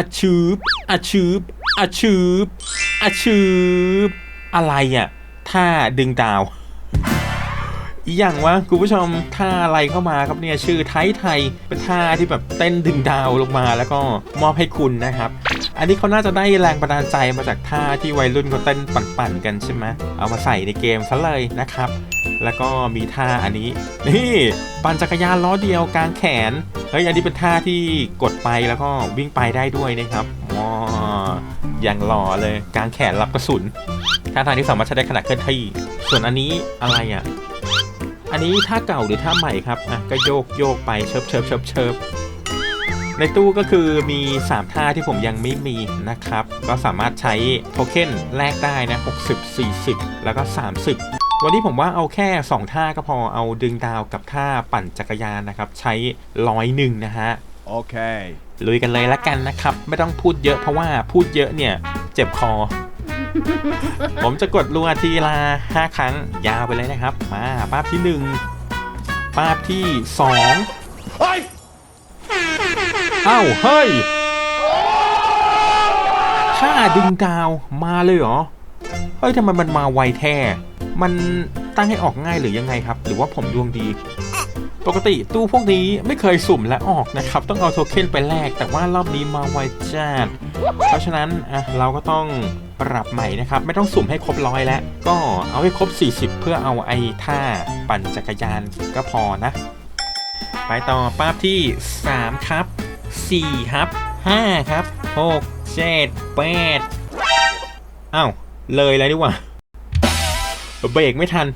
อชืบอชืบอชืบอชืบอะไรอะท่าดึงดาว อีอย่างวะคุณผู้ชมท่าอะไรเข้ามาครับเนี่ยชื่อไทยไทยเป็นท่าที่แบบเต้นดึงดาวลงมาแล้วก็มอบให้คุณนะครับอันนี้เขาน่าจะได้แรงบันดาลใจมาจากท่าที่วัยรุ่นเขาเต้นปั่นๆกันใช่ไหมเอามาใส่ในเกมซะเลยนะครับ แล้วก็มีท่าอันนี้ นี่ปั่นจักรยานล้อเดียวกลางแขนเฮ้ยอันนี้เป็นท่าที่กดไปแล้วก็วิ่งไปได้ด้วยนะครับว้าอย่างหล่อเลยกลางแขนรับกระสุนท่าทางที่สามารถใช้ได้ขณะเคลื่อนที่ส่วนอันนี้อะไรอะอันนี้ท่าเก่าหรือท่าใหม่ครับอะก็โยกโยกไปเชิบเชิบเชิบเชิบในตู้ก็คือมี 3 ท่าที่ผมยังไม่มีนะครับ ก็สามารถใช้โทเค็นแลกได้นะ 60 40 แล้วก็ 30 วันนี้ผมว่าเอาแค่ 2 ท่าก็พอเอาดึงดาวกับท่าปั่นจักรยานนะครับ ใช้ร้อยหนึ่งนะฮะ Okay. ลุยกันเลยละกันนะครับ ไม่ต้องพูดเยอะเพราะว่าพูดเยอะเนี่ย เจ็บคอ ผมจะกดรัวทีละ5ครั้งยาวไปเลยนะครับ มาป้าบที่1ป้าบที่2 Hey! เอ้าเฮ้ยค่าดึงดาวมาเลยเหรอ เฮ้ยทำไมมันมาไวแท้ มันตั้งให้ออกง่ายหรือยังไงครับ หรือว่าผมดวงดี ปกติตู้พวกนี้ไม่เคยสุ่มและออกนะครับ ต้องเอาโทเค็นไปแลกแต่ว่ารอบนี้มาไวจัดเพราะฉะนั้นอะเราก็ต้องปรับใหม่นะครับ ไม่ต้องสุ่มให้ครบร้อยแล้วก็เอาให้ครบ 40 เพื่อเอาไอ้ท่าปั่นจักรยานก็พอนะ ไปต่อป้าบที่ 3 ครับ 4 ครับ 5 ครับ 6 7 8อ้าวเลยแล้วดีกว่า เบรกไม่ทัน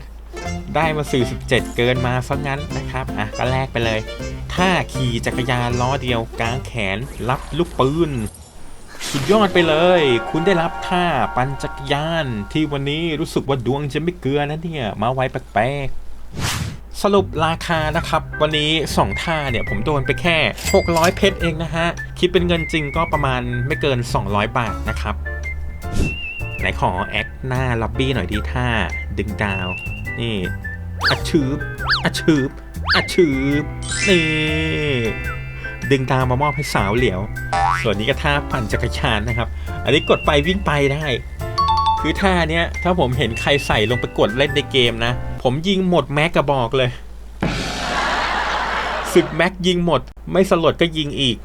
ได้มา 47 เกินมาซะงั้นนะครับ อะ ก็แลกไปเลย ถ้าขี่จักรยานล้อเดียวกลางแขนรับลูกปืน สุดยอดไปเลย คุณได้รับท่าปั่นจักรยานที่วันนี้รู้สึกว่าดวงจะไม่เกลือนะเนี่ย มาไวแปลกๆ สรุปราคานะครับ วันนี้ 2 ท่าเนี่ยผมโดนไปแค่ 600 เพชรเองนะฮะ คิดเป็นเงินจริงก็ประมาณไม่เกิน 200 บาทนะครับ ไหนขอแอคหน้าล็อบบี้หน่อยดีท่าดึงดาว นี่อัดชืบอัดชืบอัดชืบนี่ดึงดาวมามอบให้สาวเหลียว ส่วนนี้ก็ท่าปั่นจักรยานนะครับ อันนี้กดไปวิ่งไปได้ คือท่าเนี้ยถ้าผมเห็นใครใส่ลงไปกดเล่นในเกมนะ ผมยิงหมดแม็กกระบอกเลยสึกแม็กยิงหมด ไม่สลดก็ยิงอีก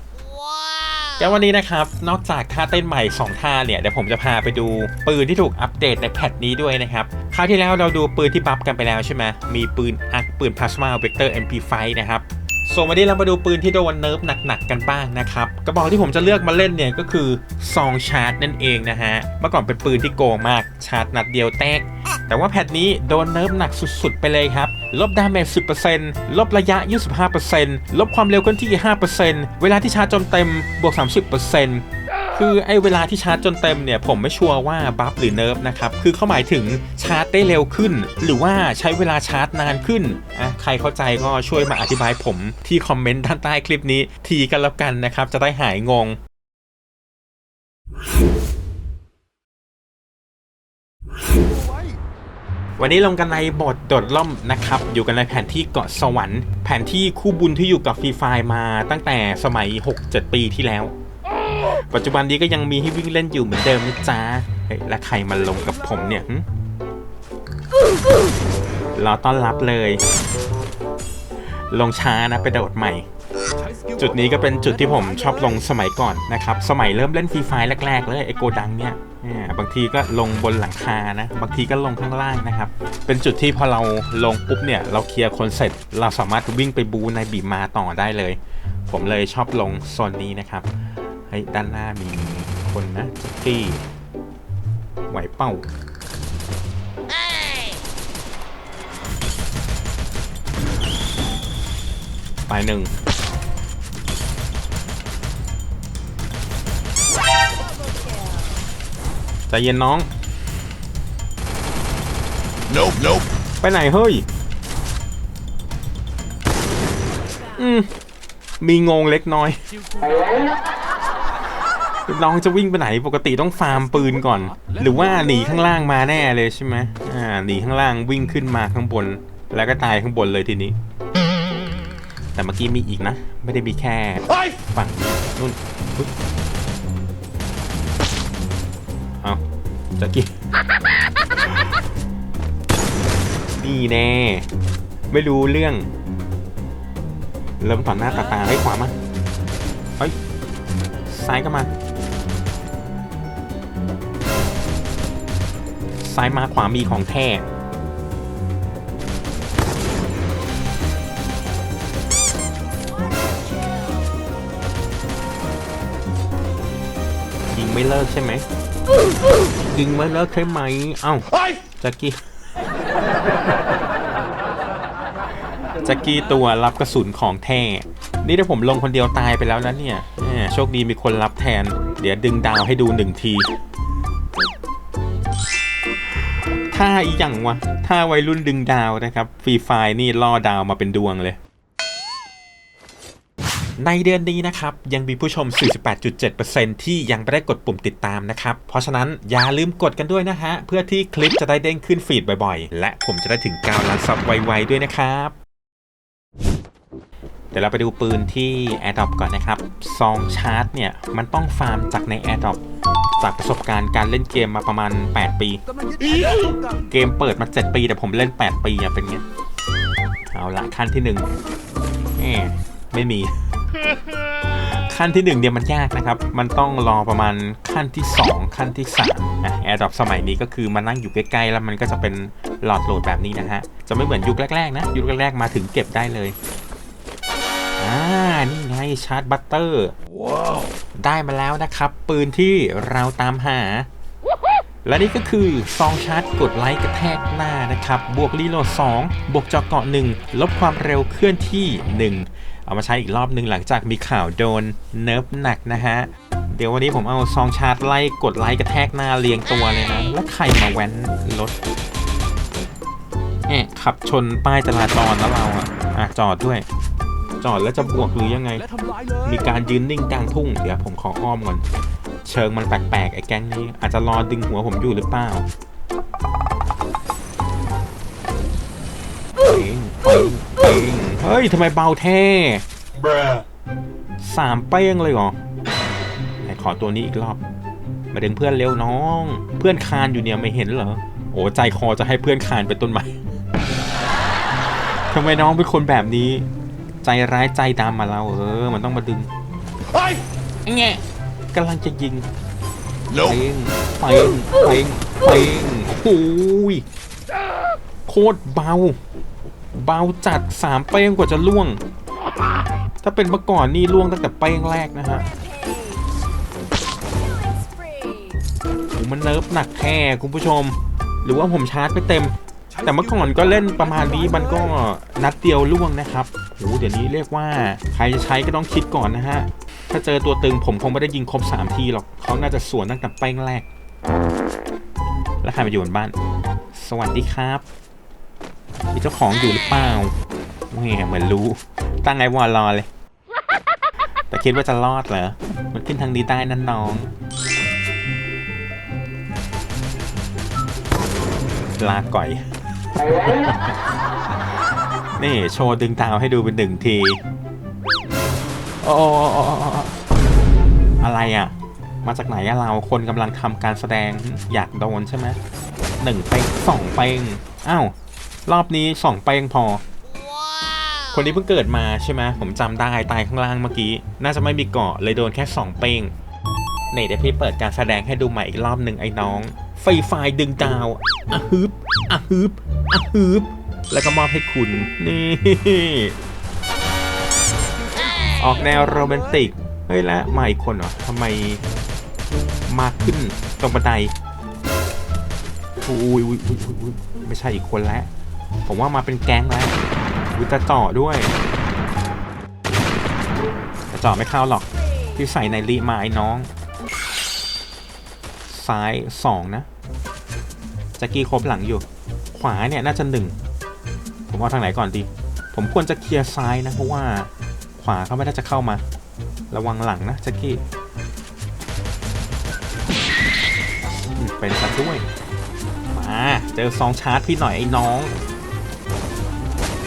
แล้ววันนี้นะครับ นอกจากท่าเต้นใหม่ 2 ท่าเนี่ย เดี๋ยวผมจะพาไปดูปืนที่ถูกอัปเดตในแพทนี้ด้วยนะครับ คราวที่แล้วเราดูปืนที่บัฟกันไปแล้วใช่ไหมมีปืนอักปืนพลาสมาเวกเตอร์ MP5 นะครับส่วนวันนี้เรามาดูปืนที่โดนเนิร์ฟหนักๆกันบ้างนะครับ กระบอกที่ผมจะเลือกมาเล่นเนี่ยก็คือซองชาร์จนั่นเองนะฮะ เมื่อก่อนเป็นปืนที่โกงมากชาร์จนัดเดียวแตก แต่ว่าแพทนี้โดนเนิร์ฟหนักสุดๆไปเลยครับ ลบดาเมจ 10%ลบระยะ 25%ลบความเร็วเคลื่อนที่ 5%เวลาที่ชาร์จจนเต็มบวก 30%คือไอ้เวลาที่ชาร์จจนเต็มเนี่ยผมไม่ชัวร์ว่าบัฟหรือเนิร์ฟนะครับ คือเขาหมายถึงชาร์จได้เร็วขึ้น หรือว่าใช้เวลาชาร์จนานขึ้นอะใครเข้าใจก็ช่วยมาอธิบายผมที่คอมเมนต์ด้านใต้คลิปนี้ ทีกันแล้วกันนะครับ จะได้หายงง วันนี้ลงกันในบทโดดล่มนะครับ อยู่กันในแผนที่เกาะสวรรค์ แผนที่คู่บุญที่อยู่กับฟรีไฟมาตั้งแต่สมัย 6-7 ปีที่แล้ว ปัจจุบันนี้ก็ยังมีให้วิ่งเล่นอยู่เหมือนเดิมนะจ๊ะเฮ้ยแล้วใครมาลงกับผมเนี่ยรอต้อนรับเลย ลงช้านะไปโดดใหม่ จุดนี้ก็เป็นจุดที่ผมชอบลงสมัยก่อนนะครับ สมัยเริ่มเล่นฟรีไฟแรก ๆ เลยไอโกดังเนี่ยบางทีก็ลงบนหลังคานะ บางทีก็ลงข้างล่างนะครับ เป็นจุดที่พอเราลงปุ๊บเนี่ย เราเคลียร์คนเสร็จ เราสามารถวิ่งไปบูในบีมาต่อได้เลย ผมเลยชอบลงโซนนี้นะครับเฮ้ยด้านหน้ามีคนนะที่ไหวเป้าไปหนึ่ง ใจเย็นน้อง Nope, nope. ไปไหนเฮ้ย อืม มีงงเล็กน้อย น้องจะวิ่งไปไหนปกติต้องฟาร์มปืนก่อน หรือว่าหนีข้างล่างมาแน่เลยใช่ไหมอ่าหนีข้างล่างวิ่งขึ้นมาข้างบน แล้วก็ตายข้างบนเลยทีนี้ แต่เมื่อกี้มีอีกนะ ไม่ได้มีแค่ Hey! ฝั่งนู่น จ็คกี้นี่แน่ ไม่รู้เรื่อง เริ่มต่อหน้าต่อตาให้ขวามาเฮ้ย ซ้ายก็มา ซ้ายมาขวามีของแท้ยิงไม่เลิกใช่ไหม ยิงไม่เลิกใช่ไหม เอ้าแจ็คกี้แจ็คกี้ตัวรับกระสุนของแท้ นี่ถ้าผมลงคนเดียวตายไปแล้วนะเนี่ยแหมโชคดีมีคนรับแทน เดี๋ยวดึงดาวให้ดูหนึ่งทีถ้าอีหยังวะถ้าวัยรุ่นดึงดาวนะครับ ฟรีไฟนี่ล่อดาวมาเป็นดวงเลย ในเดือนนี้นะครับ ยังมีผู้ชม 48.7%ที่ยังไม่ได้กดปุ่มติดตามนะครับ เพราะฉะนั้นอย่าลืมกดกันด้วยนะฮะ เพื่อที่คลิปจะได้เด้งขึ้นฟีดบ่อยๆ และผมจะได้ถึง9ล้านซับไวๆด้วยนะครับเดี๋ยวเราไปดูปืนที่ AirDrop ก่อนนะครับซองชาร์จเนี่ย มันต้องฟาร์มจากใน AirDrop จากประสบการณ์การเล่นเกมมาประมาณ 8 ปี เกมเปิดมา 7 ปี แต่ผมเล่น 8 ปีอะเป็นไง เอาละขั้นที่1แหม ไม่มี ขั้นที่ 1เนี่ยมันยากนะครับ มันต้องรอประมาณขั้นที่ 2 ขั้นที่3นะแอร์ดรอปสมัยนี้ก็คือมานั่งอยู่ใกล้ๆแล้วมันก็จะเป็นหลอดโหลดแบบนี้นะฮะ จะไม่เหมือนยุคแรกๆนะ ยุคแรกๆมาถึงเก็บได้เลยอ่านี่ไงชาร์จบัตเตอร์ได้มาแล้วนะครับ ปืนที่เราตามหา และนี่ก็คือซองชาร์จกดไลค์กระแทกหน้านะครับ บวกรีโหลด2บวกเจอเกาะ1ลบความเร็วเคลื่อนที่ 1 เอามาใช้อีกรอบหนึ่งหลังจากมีข่าวโดนเนิร์ฟหนักนะฮะ เดี๋ยววันนี้ผมเอาซองชาร์จไล่กดไลค์กระแทกหน้าเรียงตัวเลยนะ แล้วใครมาแว้นรถแอบขับชนป้ายจราจรแล้วเราอะอะจอดด้วย จอดแล้วจะบวกหรือยังไง มีการยืนนิ่งกลางทุ่ง เดี๋ยวผมขออ้อมก่อน เชิงมันแปลกๆไอ้แก๊งนี้อาจจะรอดึงหัวผมอยู่หรือเปล่า เป่งเป่งเฮ้ยทำไมเบาแท้สามเป้งเลยเหรอไหนขอตัวนี้อีกรอบ มาดึงเพื่อนเร็วน้อง เพื่อนคานอยู่เนี่ยไม่เห็นเหรอ โอ้ใจคอจะให้เพื่อนคานเป็นต้นไม้ทำไมน้องเป็นคนแบบนี้ ใจร้ายใจดำมาเราเออ มันต้องมาดึงไอ้เงี้ยกำลังจะยิง Nope. เป้งเป้งเป้งเป้งโอ้ยโคตรเบา เบาจัดสามเป้งกว่าจะล่วง ถ้าเป็นเมื่อก่อนนี่ล่วงตั้งแต่เป้งแรกนะฮะโอ้มันเนิร์ฟหนักแค่คุณผู้ชม หรือว่าผมชาร์จไปเต็ม แต่เมื่อก่อนก็เล่นประมาณนี้มันก็นัดเดียวล่วงนะครับโอ้เดี๋ยวนี้เรียกว่าใครจะใช้ก็ต้องคิดก่อนนะฮะ ถ้าเจอตัวตึงผมคงไม่ได้ยิงครบ 3 ทีหรอกเขาน่าจะสวนตั้งแต่เป้งแรก แล้วใครมาอยู่บนบ้าน สวัสดีครับ มีเจ้าของอยู่หรือเปล่าแหมเหมือนรู้ ตั้งไอวอลรอเลย แต่คิดว่าจะรอดเหรอ มันขึ้นทางนี้ได้นั่นน้องลาก่อย นี่โชว์ดึงดาวให้ดูเป็นหนึ่งที โอ้โอ้โอ้โอ้โอ้อะไรอะ มาจากไหนอะเราคนกำลังทำการแสดงอยากโดนใช่ไหมหนึ่งเป้งสองเป้งอ้าว รอบนี้สองเป้งพอ คนนี้เพิ่งเกิดมาใช่ไหมผมจำได้ตายข้างล่างเมื่อกี้ น่าจะไม่มีเกาะเลยโดนแค่สองเป้งนี่เดี๋ยวพี่เปิดการแสดงให้ดูใหม่อีกรอบหนึ่งไอ้น้อง ไฟไฟดึงดาวอะฮึบอะฮึบอะฮึบแล้วก็มอบให้คุณนี่ออกแนวโรแมนติก เฮ้ยแล้วมาอีกคนเหรอทำไมมาขึ้นตรงบันไดอุ้ยอุ้ยอุ้ยอุ้ยอุ้ยไม่ใช่อีกคนแล้ว ผมว่ามาเป็นแก๊งแล้วอุ้ยจะเจาะด้วยแต่เจาะไม่เข้าหรอก ที่ใส่ในรีมาไอ้น้อง ซ้ายสองนะแจ็กกี้ครบหลังอยู่ ขวาเนี่ยน่าจะหนึ่งผมเอาทางไหนก่อนดี ผมควรจะเคลียร์ซ้ายนะเพราะว่าขวาเขาไม่น่าจะเข้ามา ระวังหลังนะแจ็กกี้เป็นซะด้วยมาเจอซองชาร์จพี่หน่อยไอ้น้อง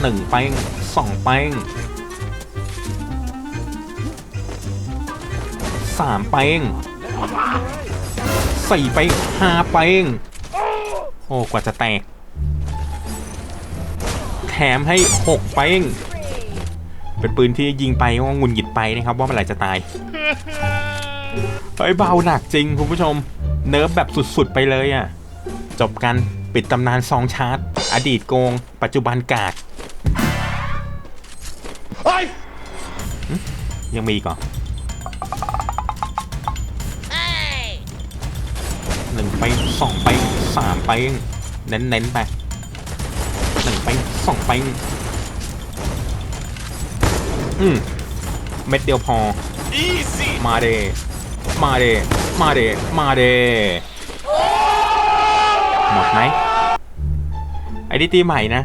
หนึ่งเป้งสองเป้งสามเป้งสสี่เป้งห้าเป้งโอ้กว่าจะแตก แถมให้หกเป้งเป็นปืนที่ยิงไปก็งุนหงิดไปนะครับ ว่าเมื่อไหร่จะตายเฮ้ยเบาหนักจริงคุณผู้ชม เนิร์ฟแบบสุดๆไปเลยอะ่ะ จบกันปิดตำนานซองชาร์จอดีตโกง ปัจจุบันกาก ยังมีอีก่อนหนึ่งไปสองไปสามไปเน้นๆไปหนึ่งไปสองไปอืมเม็ดเดียวพอ easy มาเดมาเดมาเดมาเดหมดไหมไอ้นี่ตีใหม่นะ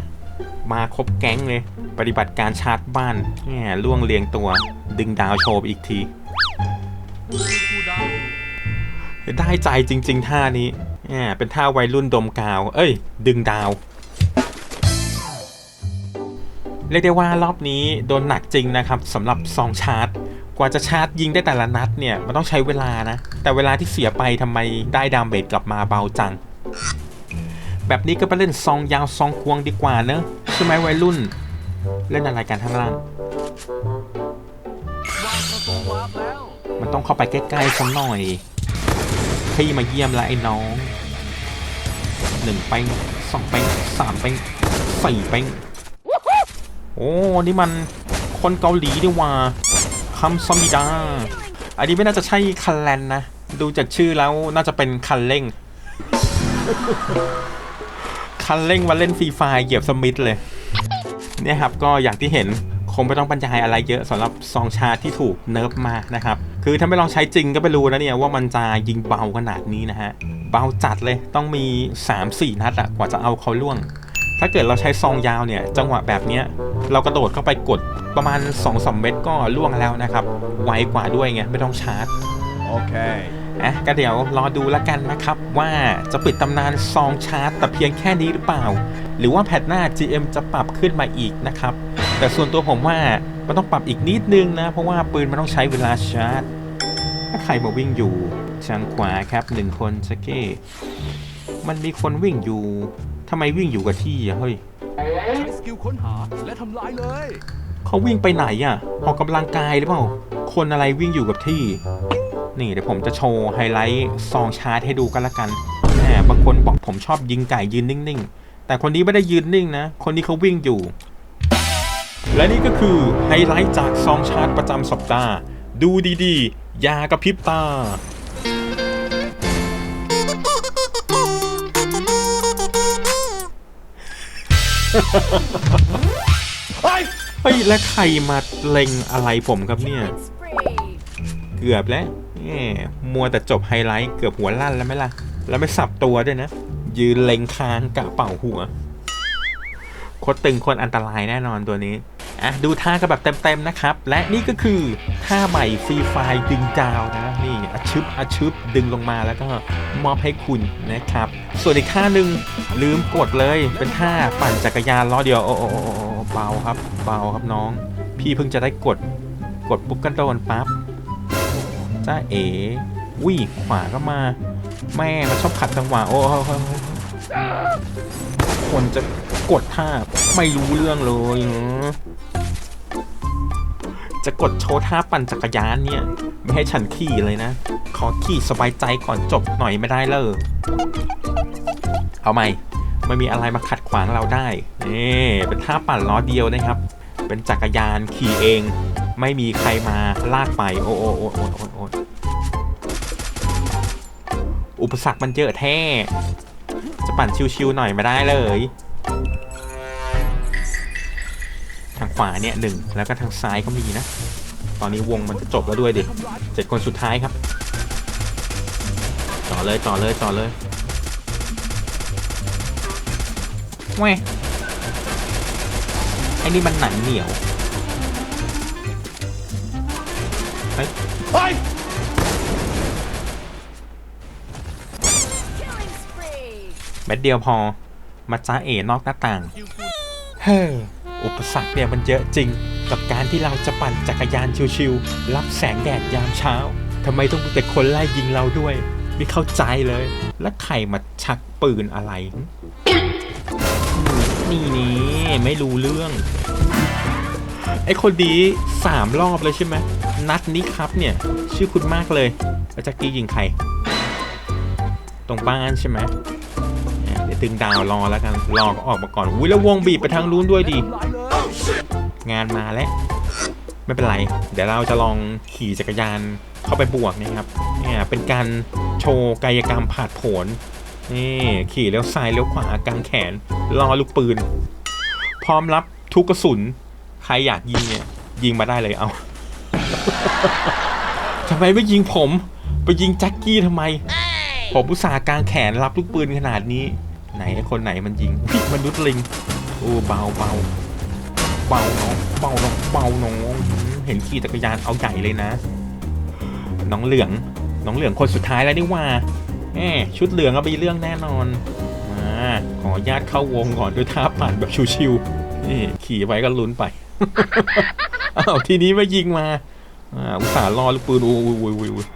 มาครบแก๊งเลย ปฏิบัติการชาร์จบ้านแง่ล่วงเรียงตัว ดึงดาวโชว์อีกที ได้ใจจริง ๆ ท่านี้แง่เป็นท่าวัยรุ่นดมกาว เอ้ย ดึงดาวเรียกได้ว่ารอบนี้โดนหนักจริงนะครับสำหรับซองชาร์จ กว่าจะชาร์จยิงได้แต่ละนัดเนี่ย มันต้องใช้เวลานะ แต่เวลาที่เสียไปทำไมได้ดามเบจกลับมาเบาจัง แบบนี้ก็ไปเล่นซองยาวซองควงดีกว่าเนอะใช่ไหมวัยรุ่น เล่นอะไรกันข้างล่าง มันต้องเข้าไปใกล้ๆสักหน่อยพี่มาเยี่ยมแล้วไอ้น้องหนึ่งเป้งสองเป้งสามเป้งสี่เป้งโอ้นี่มันคนเกาหลีดีว่าคัมซอมบิดา อันนี้ไม่น่าจะใช่คันแลนนะ ดูจากชื่อแล้วน่าจะเป็นคันเร่ง คันเร่งมาเล่นฟรีไฟเหยียบสมิธเลย เนี่ยครับก็อย่างที่เห็นคงไม่ต้องบรรยายอะไรเยอะสำหรับซองชาที่ถูกเนิร์ฟมานะครับ คือถ้าไม่ลองใช้จริงก็ไม่รู้นะเนี่ยว่ามันจะยิงเบาขนาดนี้นะฮะ เบาจัดเลยต้องมี 3-4 นัดอะกว่าจะเอาเขาล่วง ถ้าเกิดเราใช้ซองยาวเนี่ย จังหวะแบบเนี้ยเรากระโดดเข้าไปกดประมาณ2-3เม็ดก็ล่วงแล้วนะครับ ไวกว่าด้วยไงไม่ต้องชาร์จ okay อ่ อะก็เดี๋ยวรอดูแล้วกันนะครับว่าจะปิดตำนานซองชาร์จแต่เพียงแค่นี้หรือเปล่า หรือว่าแพทหน้า GM จะปรับขึ้นมาอีกนะครับ แต่ส่วนตัวผมว่ามันต้องปรับอีกนิดนึงนะ เพราะว่าปืนมันต้องใช้เวลาชาร์จ ถ้าใครมาวิ่งอยู่ทางขวาครับหนึ่งคนสเก้มันมีคนวิ่งอยู่ทำไมวิ่งอยู่กับที่อะเฮ้ยใช้สกิลค้นหาและทำลายเลยเขาวิ่งไปไหนอะออกกำลังกายหรือเปล่า คนอะไรวิ่งอยู่กับที่ นี่เดี๋ยวผมจะโชว์ไฮไลท์ซองชาร์จให้ดูกันละกันแหมบางคนบอกผมชอบยิงไก่ยืนนิ่งๆ แต่คนนี้ไม่ได้ยืนนิ่งนะ คนนี้เขาวิ่งอยู่ และนี่ก็คือไฮไลท์จากซองชาร์จประจำสัปดาห์ ดูดีๆอย่ากระพริบตาเฮ้และใครมาเล็งอะไรผมครับเนี่ย เกือบแล้ว มัวแต่จบไฮไลท์เกือบหัวลั่นแล้วไหมล่ะ แล้วไม่สับตัวด้วยนะ ยืนเล็งคางกะเป่าหัวโคตรตึงคนอันตรายแน่นอนตัวนี้ อะ ดูท่ากันแบบเต็มๆนะครับ และนี่ก็คือท่าใหม่ฟรีไฟดึงดาวนะ นี่อาชึบอาชึบดึงลงมาแล้วก็มอบให้คุณนะครับ ส่วนอีกท่าหนึ่งลืมกดเลย เป็นท่าปั่นจักรยานล้อเดียว โอ้โอ้โอ้โอเบาครับ เบาครับน้อง พี่เพิ่งจะได้กด กดปุ๊บกันโดนปั๊บ จ้าเอ๋วิ่งขวาก็มา แม่มันชอบขัดจังหวะโอ้โหคนจะกดท่าไม่รู้เรื่องเลยจะกดโชว์ท่าปั่นจักรยานเนี่ย ไม่ให้ฉันขี่เลยนะ ขอขี่สบายใจก่อนจบหน่อยไม่ได้เลยเอาใหม่ไม่มีอะไรมาขัดขวางเราได้นี่เป็นท่าปั่นล้อเดียวนะครับ เป็นจักรยานขี่เอง ไม่มีใครมาลากไป โอ้โอ้โอ้โอ้โอ้โอ้อุปสรรคมันเยอะแท้ จะปั่นชิวๆหน่อยไม่ได้เลย ทางขวาเนี่ยหนึ่งแล้วก็ทางซ้ายก็มีนะ ตอนนี้วงมันจะจบแล้วด้วยดิเจ็ดคนสุดท้ายครับ ต่อเลยต่อเลยต่อเลยแหวไอ้นี่มันหนังเหนียว เฮ้ย Killing spree. เม็ดเดียวพอ มาจ้าเอนอกหน้าต่าง เฮ้ออุปสรรคเนี่ยมันเยอะจริง กับการที่เราจะปั่นจักรยานชิวๆรับแสงแดดยามเช้าทำไมต้องมีแต่คนไล่ยิงเราด้วย ไม่เข้าใจเลย แล้วใครมาชักปืนอะไร นี่นี่ไม่รู้เรื่อง ไอ้คนดีสามรอบเลยใช่ไหมนัดนี้ครับเนี่ย ชื่อคุณมากเลยแล้วจ็กกี้ยิงใคร ตรงบ้านใช่ไหมเดี๋ยวตึงดาวรอแล้วกันรอก็ออกมาก่อนอุ้ยแล้ววงบีบไปทางนู้นด้วยดิทำลายเลยงานมาแล้วไม่เป็นไร เดี๋ยวเราจะลองขี่จักรยานเข้าไปบวกนะครับเนี่ยเป็นการโชว์กายกรรมผาดโผนนี่ขี่เลี้ยวซ้ายเลี้ยวขวากางแขนรอลูกปืน พร้อมรับทุกกระสุน ใครอยากยิงเนี่ยยิงมาได้เลยเอาทำไมไม่ยิงผม ไปยิงแจ็คกี้ทำไม ผมอุตส่าห์กางแขนรับลูกปืนขนาดนี้ ไหนคนไหนมันยิงพิกมนุษย์ลิง โอ้เบาเบาเบาน้องเบาน้องเบาน้องเห็นขี่จักรยานเอาใหญ่เลยนะ น้องเหลือง น้องเหลืองคนสุดท้ายแล้วนี่ว่าแหมชุดเหลืองเอาไปเรื่องแน่นอน มาขอญาตเข้าวงก่อนด้วยท่าปั่นแบบชิวๆนี่ขี่ไปก็ลุ้นไป อ้าวทีนี้ไม่ยิงมาอ่าอุตส่าห์รอลูกปืนอุ้ยอุ้ยอุ้ยอุ้ย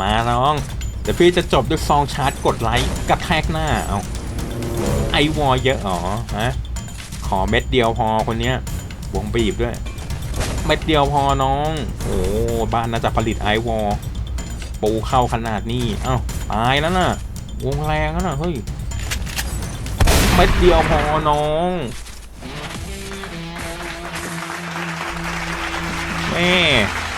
มาน้อง เดี๋ยวพี่จะจบด้วยซองชาร์จกดไลค์กระแทกหน้าเอาไอวอลเยอะอ๋อฮะขอเม็ดเดียวพอคนเนี้ยวงบีบด้วย เม็ดเดียวพอน้อง โอ้บ้านน่าจะผลิตไอวอลปูเข้าขนาดนี้ เอ้าตายแล้วน่ะวงแรงแล้วน่ะเฮ้ย เม็ดเดียวพอน้อง แม่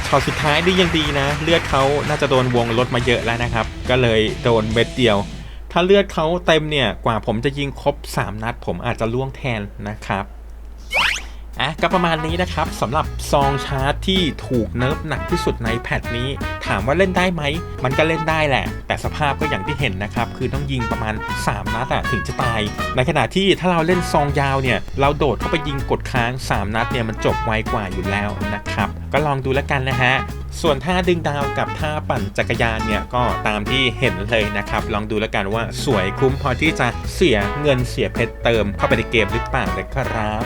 ช็อตสุดท้ายดียังดีนะ เลือดเขาน่าจะโดนวงลดมาเยอะแล้วนะครับ ก็เลยโดนเม็ดเดียว ถ้าเลือดเขาเต็มเนี่ย กว่าผมจะยิงครบ 3 นัด ผมอาจจะล่วงแทนนะครับอะก็ประมาณนี้นะครับสำหรับซองชาร์จที่ถูกเนิร์ฟหนักที่สุดในแพทนี้ ถามว่าเล่นได้ไหม มันก็เล่นได้แหละ แต่สภาพก็อย่างที่เห็นนะครับ คือต้องยิงประมาณ 3 นัดอะถึงจะตาย ในขณะที่ถ้าเราเล่นซองยาวเนี่ย เราโดดเข้าไปยิงกดค้าง 3 นัดเนี่ยมันจบไวกว่าอยู่แล้วนะครับ ก็ลองดูแล้วกันนะฮะส่วนท่าดึงดาวกับท่าปั่นจักรยานเนี่ยก็ตามที่เห็นเลยนะครับ ลองดูแล้วกันว่าสวยคุ้มพอที่จะเสียเงินเสียเพชรเติมเข้าไปในเกมหรือเปล่าเลยครับ